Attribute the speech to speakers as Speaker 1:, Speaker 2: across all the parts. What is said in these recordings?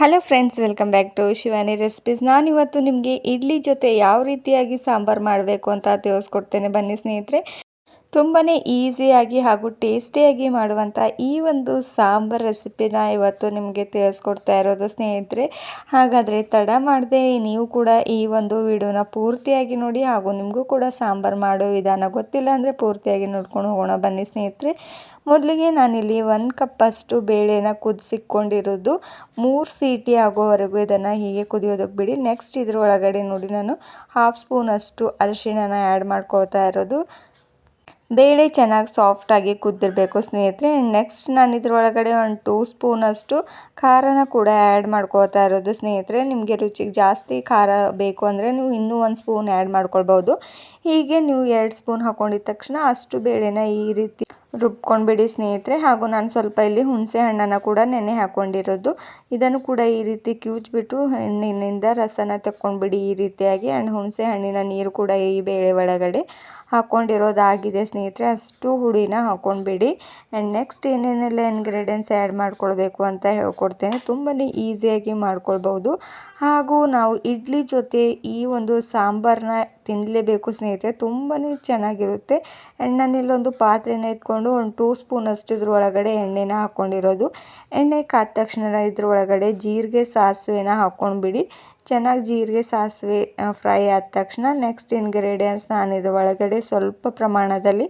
Speaker 1: Hello friends welcome back to Shivani recipes ನಾನಿವತ್ತು ನಿಮಗೆ ಇಡ್ಲಿ ಜೊತೆ ಯಾವ ರೀತಿಯಾಗಿ ಸಾಂಬಾರು ಮಾಡಬೇಕು ಅಂತ ತಿಳಿಸ್ಕೊಡ್ತೇನೆ. ಬನ್ನಿ ಸ್ನೇಹಿತರೆ. ತುಂಬಾ ಈಸಿಯಾಗಿ ಹಾಗೂ ಟೇಸ್ಟಿಯಾಗಿ ಮಾಡುವಂಥ ಈ ಒಂದು ಸಾಂಬಾರ್ ರೆಸಿಪಿನ ಇವತ್ತು ನಿಮಗೆ ತಿಳಿಸ್ಕೊಡ್ತಾ ಇರೋದು ಸ್ನೇಹಿತರೆ. ಹಾಗಾದರೆ ತಡ ಮಾಡದೆ ನೀವು ಕೂಡ ಈ ಒಂದು ವಿಡಿಯೋನ ಪೂರ್ತಿಯಾಗಿ ನೋಡಿ ಹಾಗೂ ನಿಮಗೂ ಕೂಡ ಸಾಂಬಾರು ಮಾಡೋ ವಿಧಾನ ಗೊತ್ತಿಲ್ಲ ಅಂದರೆ ಪೂರ್ತಿಯಾಗಿ ನೋಡ್ಕೊಂಡು ಹೋಗೋಣ ಬನ್ನಿ ಸ್ನೇಹಿತರೆ. ಮೊದಲಿಗೆ ನಾನಿಲ್ಲಿ ಒಂದು ಕಪ್ಪಷ್ಟು ಬೇಳೆನ ಕುದಿಸಿಕೊಂಡಿರೋದು. ಮೂರು ಸೀಟಿ ಆಗೋವರೆಗೂ ಇದನ್ನು ಹೀಗೆ ಕುದಿಯೋದಕ್ಕೆ ಬಿಡಿ. ನೆಕ್ಸ್ಟ್ ಇದ್ರೊಳಗಡೆ ನೋಡಿ ನಾನು ಹಾಫ್ ಸ್ಪೂನಷ್ಟು ಅರಿಶಿಣನ ಆ್ಯಡ್ ಮಾಡ್ಕೋತಾ ಇರೋದು. ಬೇಳೆ ಚೆನ್ನಾಗಿ ಸಾಫ್ಟಾಗಿ ಕುದ್ದಿರಬೇಕು ಸ್ನೇಹಿತರೆ. ನೆಕ್ಸ್ಟ್ ನಾನು ಇದರೊಳಗಡೆ ಒಂದು ಟೂ ಸ್ಪೂನಷ್ಟು ಖಾರನ ಕೂಡ ಆ್ಯಡ್ ಮಾಡ್ಕೋತಾ ಇರೋದು ಸ್ನೇಹಿತರೆ. ನಿಮಗೆ ರುಚಿಗೆ ಜಾಸ್ತಿ ಖಾರ ಬೇಕು ಅಂದರೆ ನೀವು ಇನ್ನೂ ಒಂದು ಸ್ಪೂನ್ ಆ್ಯಡ್ ಮಾಡ್ಕೊಳ್ಬೋದು. ಹೀಗೆ ನೀವು ಎರಡು ಸ್ಪೂನ್ ಹಾಕೊಂಡಿದ ತಕ್ಷಣ ಅಷ್ಟು ಬೇಳೆನ ಈ ರೀತಿ ರುಬ್ಕೊಂಡ್ಬಿಡಿ ಸ್ನೇಹಿತರೆ. ಹಾಗೂ ನಾನು ಸ್ವಲ್ಪ ಇಲ್ಲಿ ಹುಣಸೆ ಹಣ್ಣನ್ನು ಕೂಡ ನೆನೆ ಹಾಕ್ಕೊಂಡಿರೋದು ಇದನ್ನು ಕೂಡ ಈ ರೀತಿ ಕಿವುಚ್ಬಿಟ್ಟು ಹಣ್ಣಿನಿಂದ ರಸನ ತಕ್ಕೊಂಡ್ಬಿಡಿ. ಈ ರೀತಿಯಾಗಿ ಆ್ಯಂಡ್ ಹುಣಸೆ ಹಣ್ಣಿನ ನೀರು ಕೂಡ ಈ ಬೇಳೆ ಒಳಗಡೆ ಹಾಕ್ಕೊಂಡಿರೋದಾಗಿದೆ ಸ್ನೇಹಿತರೆ. ಅಷ್ಟು ಹುಳಿನ ಹಾಕ್ಕೊಂಡ್ಬಿಡಿ ಆ್ಯಂಡ್ ನೆಕ್ಸ್ಟ್ ಏನೇನೆಲ್ಲ ಇಂಗ್ರೀಡಿಯೆಂಟ್ಸ್ ಆ್ಯಡ್ ಮಾಡ್ಕೊಳ್ಬೇಕು ಅಂತ ಹೇಳ್ಕೊಡ್ತೇನೆ. ತುಂಬಾ ಈಸಿಯಾಗಿ ಮಾಡ್ಕೊಳ್ಬೋದು ಹಾಗೂ ನಾವು ಇಡ್ಲಿ ಜೊತೆ ಈ ಒಂದು ಸಾಂಬಾರನ್ನ ತಿನ್ನಲೇಬೇಕು ಸ್ನೇಹಿತರೆ ತುಂಬಾ ಚೆನ್ನಾಗಿರುತ್ತೆ. ಆ್ಯಂಡ್ ನಾನು ಇಲ್ಲೊಂದು ಪಾತ್ರೆನ ಇಟ್ಕೊಂಡು ಒಂದು ಟೂ ಸ್ಪೂನ್ ಅಷ್ಟು ಇದ್ರೊಳಗಡೆ ಎಣ್ಣೆನ ಹಾಕ್ಕೊಂಡಿರೋದು ಎಣ್ಣೆ ಕಾದ ತಕ್ಷಣ ಇದ್ರೊಳಗಡೆ ಜೀರಿಗೆ, ಸಾಸಿವೆನ ಹಾಕ್ಕೊಂಡ್ಬಿಡಿ. ಚೆನ್ನಾಗಿ ಜೀರಿಗೆ, ಸಾಸಿವೆ ಫ್ರೈ ಆದ ತಕ್ಷಣ ನೆಕ್ಸ್ಟ್ ಇಂಗ್ರೀಡಿಯೆಂಟ್ಸ್ ನಾನು ಇದ್ರ ಒಳಗಡೆ ಸ್ವಲ್ಪ ಪ್ರಮಾಣದಲ್ಲಿ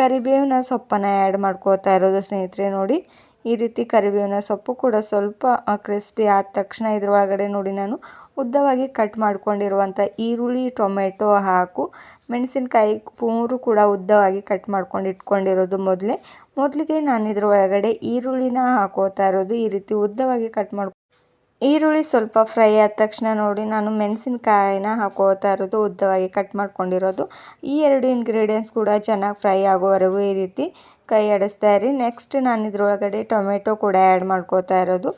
Speaker 1: ಕರಿಬೇವಿನ ಸೊಪ್ಪನ್ನು ಆ್ಯಡ್ ಮಾಡ್ಕೋತಾ ಇರೋದು ಸ್ನೇಹಿತರೆ ನೋಡಿ. ಈ ರೀತಿ ಕರಿಬೇವಿನ ಸೊಪ್ಪು ಕೂಡ ಸ್ವಲ್ಪ ಕ್ರಿಸ್ಪಿ ಆದ ತಕ್ಷಣ ಇದ್ರೊಳಗಡೆ ನೋಡಿ ನಾನು ಉದ್ದವಾಗಿ ಕಟ್ ಮಾಡ್ಕೊಂಡಿರುವಂಥ ಈರುಳ್ಳಿ, ಟೊಮೆಟೊ ಹಾಕು. ಮೆಣಸಿನ್ಕಾಯಿ ಮೂರು ಕೂಡ ಉದ್ದವಾಗಿ ಕಟ್ ಮಾಡ್ಕೊಂಡು ಇಟ್ಕೊಂಡಿರೋದು ಮೊದಲೇ. ಮೊದಲಿಗೆ ನಾನು ಇದ್ರೊಳಗಡೆ ಈರುಳ್ಳಿನ ಹಾಕೋತಾ ಇರೋದು ಈ ರೀತಿ ಉದ್ದವಾಗಿ ಕಟ್ ಮಾಡ್ಕೊ, ಈರುಳ್ಳಿ ಸ್ವಲ್ಪ ಫ್ರೈ ಆದ ತಕ್ಷಣ ನೋಡಿ ನಾನು ಮೆಣಸಿನ್ಕಾಯಿನ ಹಾಕೋತಾ ಇರೋದು ಉದ್ದವಾಗಿ ಕಟ್ ಮಾಡ್ಕೊಂಡಿರೋದು. ಈ ಎರಡು ಇಂಗ್ರೀಡಿಯೆಂಟ್ಸ್ ಕೂಡ ಚೆನ್ನಾಗಿ ಫ್ರೈ ಆಗೋವರೆಗೂ ಈ ರೀತಿ ಕೈ ಆಡಿಸ್ತಾ ಇರಿ. ನೆಕ್ಸ್ಟ್ ನಾನು ಇದರೊಳಗಡೆ ಟೊಮೆಟೊ ಕೂಡ ಆ್ಯಡ್ ಮಾಡ್ಕೋತಾ ಇರೋದು.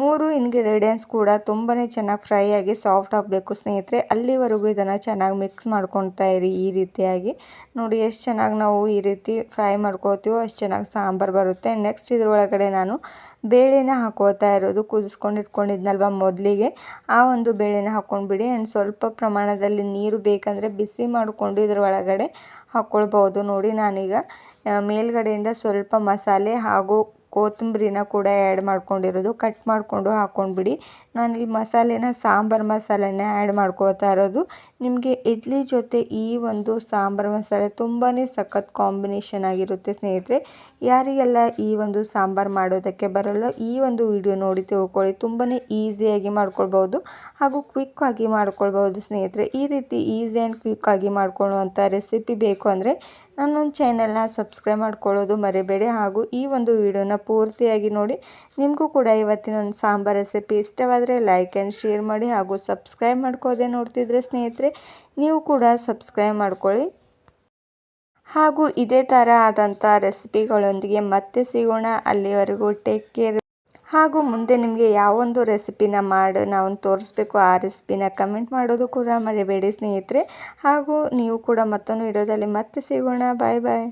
Speaker 1: ಮೂರು ಇಂಗ್ರೀಡಿಯೆಂಟ್ಸ್ ಕೂಡ ತುಂಬಾ ಚೆನ್ನಾಗಿ ಫ್ರೈ ಆಗಿ ಸಾಫ್ಟ್ ಆಗಬೇಕು ಸ್ನೇಹಿತರೆ. ಅಲ್ಲಿವರೆಗೂ ಇದನ್ನು ಚೆನ್ನಾಗಿ ಮಿಕ್ಸ್ ಮಾಡ್ಕೊತಾ ಇರಿ ಈ ರೀತಿಯಾಗಿ. ನೋಡಿ ಎಷ್ಟು ಚೆನ್ನಾಗಿ ನಾವು ಈ ರೀತಿ ಫ್ರೈ ಮಾಡ್ಕೋತೀವೋ ಅಷ್ಟು ಚೆನ್ನಾಗಿ ಸಾಂಬಾರು ಬರುತ್ತೆ. ನೆಕ್ಸ್ಟ್ ಇದರೊಳಗಡೆ ನಾನು ಬೇಳೆನ ಹಾಕೋತಾ ಇರೋದು. ಕುದಿಸ್ಕೊಂಡು ಇಟ್ಕೊಂಡಿದ್ನಲ್ವ ಮೊದಲಿಗೆ. ಆ ಒಂದು ಬೇಳೆನ ಹಾಕ್ಕೊಂಡ್ಬಿಡಿ ಆ್ಯಂಡ್ ಸ್ವಲ್ಪ ಪ್ರಮಾಣದಲ್ಲಿ ನೀರು ಬೇಕಂದರೆ ಬಿಸಿ ಮಾಡಿಕೊಂಡು ಇದರೊಳಗಡೆ ಹಾಕ್ಕೊಳ್ಬೋದು ನೋಡಿ ನಾನೀಗ ಮೇಲ್ಗಡೆಯಿಂದ ಸ್ವಲ್ಪ ಮಸಾಲೆ ಹಾಗೂ ಕೊತ್ತಂಬ್ರಿನ ಕೂಡ ಆ್ಯಡ್ ಮಾಡ್ಕೊಂಡಿರೋದು. ಕಟ್ ಮಾಡಿಕೊಂಡು ಹಾಕ್ಕೊಂಡ್ಬಿಡಿ ನಾನಿಲ್ಲಿ ಮಸಾಲೆನ ಸಾಂಬಾರು ಮಸಾಲೆನ ಆ್ಯಡ್ ಮಾಡ್ಕೋತಾ ಇರೋದು. ನಿಮಗೆ ಇಡ್ಲಿ ಜೊತೆ ಈ ಒಂದು ಸಾಂಬಾರು ಮಸಾಲೆ ತುಂಬಾ ಸಖತ್ ಕಾಂಬಿನೇಷನ್ ಆಗಿರುತ್ತೆ ಸ್ನೇಹಿತರೆ. ಯಾರಿಗೆಲ್ಲ ಈ ಒಂದು ಸಾಂಬಾರು ಮಾಡೋದಕ್ಕೆ ಬರಲ್ಲ ಈ ಒಂದು ವಿಡಿಯೋ ನೋಡಿ ತಿಳ್ಕೊಳ್ಳಿ. ತುಂಬಾ ಈಸಿಯಾಗಿ ಮಾಡ್ಕೊಳ್ಬೋದು ಹಾಗೂ ಕ್ವಿಕ್ಕಾಗಿ ಮಾಡ್ಕೊಳ್ಬೋದು ಸ್ನೇಹಿತರೆ. ಈ ರೀತಿ ಈಸಿ ಆ್ಯಂಡ್ ಕ್ವಿಕ್ಕಾಗಿ ಮಾಡ್ಕೊಳ್ಳುವಂಥ ರೆಸಿಪಿ ಬೇಕು ಅಂದರೆ ನನ್ನೊಂದು ಚಾನಲ್ನ ಸಬ್ಸ್ಕ್ರೈಬ್ ಮಾಡ್ಕೊಳ್ಳೋದು ಮರಿಬೇಡಿ ಹಾಗೂ ಈ ಒಂದು ವಿಡಿಯೋನ ಪೂರ್ತಿಯಾಗಿ ನೋಡಿ. ನಿಮಗೂ ಕೂಡ ಇವತ್ತಿನ ಒಂದು ಸಾಂಬಾರು ರೆಸಿಪಿ ಇಷ್ಟವಾದರೆ ಲೈಕ್ ಆ್ಯಂಡ್ ಶೇರ್ ಮಾಡಿ ಹಾಗೂ ಸಬ್ಸ್ಕ್ರೈಬ್ ಮಾಡ್ಕೋದೆ ನೋಡ್ತಿದ್ರೆ ಸ್ನೇಹಿತರೆ. ನೀವು ಕೂಡ ಸಬ್ಸ್ಕ್ರೈಬ್ ಮಾಡ್ಕೊಳ್ಳಿ. ಹಾಗೂ ಇದೇ ಥರ ಆದಂಥ ರೆಸಿಪಿಗಳೊಂದಿಗೆ ಮತ್ತೆ ಸಿಗೋಣ. ಅಲ್ಲಿವರೆಗೂ ಟೇಕ್ ಕೇರ್. ಹಾಗೂ ಮುಂದೆ ನಿಮಗೆ ಯಾವೊಂದು ರೆಸಿಪಿನ ಮಾಡಿ, ನಾವು ತೋರಿಸ್ಬೇಕು ಆ ರೆಸಿಪಿನ ಕಮೆಂಟ್ ಮಾಡೋದು ಕೂಡ ಮರಿಬೇಡಿ ಸ್ನೇಹಿತರೆ. ಹಾಗೂ ನೀವು ಕೂಡ ಮತ್ತೊಂದು ವಿಡಿಯೋದಲ್ಲಿ ಮತ್ತೆ ಸಿಗೋಣ. ಬಾಯ್ ಬಾಯ್.